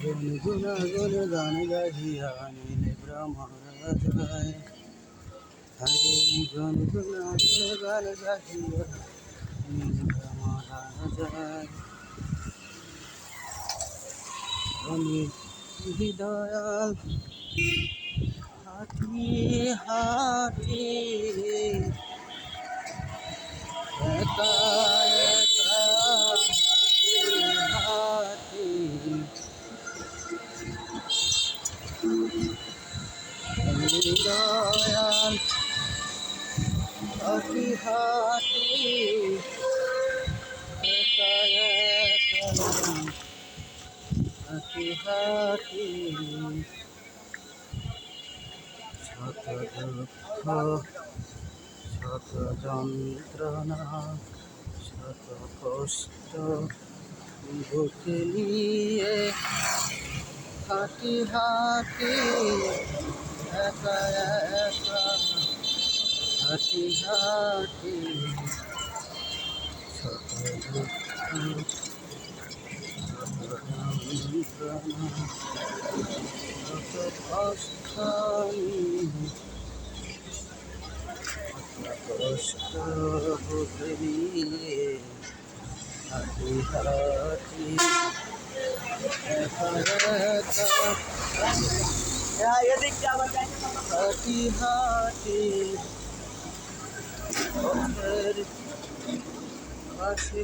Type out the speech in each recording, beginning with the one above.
গুনগুনা গুনগান গাহি হানি ব্রহ্মরাজ গায় হরে গুনগুনা গুনগান গাহি হানি ব্রহ্মরাজ গায় আমি হৃদয়াল হাঁটি হাঁটি একা হাঁটি হাঁটি শত শত যন্ত্রণা শত কষ্ট বুকে নিয়ে হাঁটি একা একা। হাঁটি হাঁটি কষ্ট নিয়ে হাঁটি হাঁটি হাঁটি হাঁটি পাশে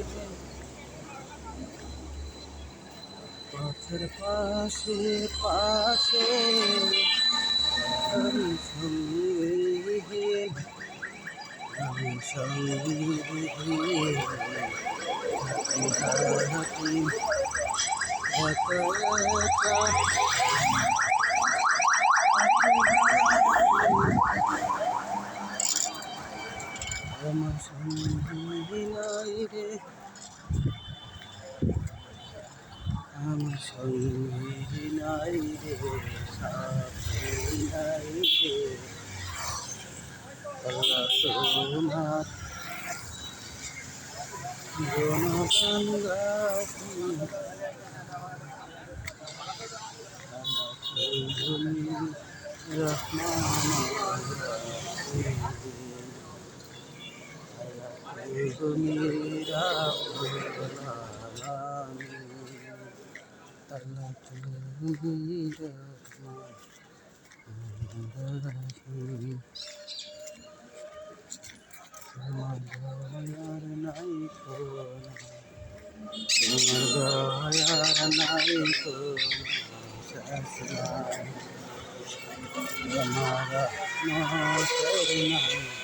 পথের পাশে পাশে আমি আমি সঙ্গী রে আমার সঙ্গী নাই রে সাথী নাই রে তোমার তুমি রহমান রহমান রহিম তোমার দয়ার নাই তোমার দয়ার নাই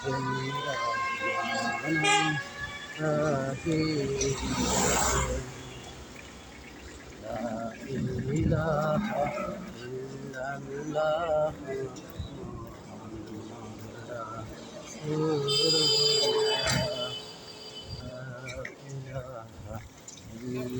إله إلا الله رسول الله لا إله إلا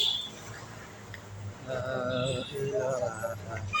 uh,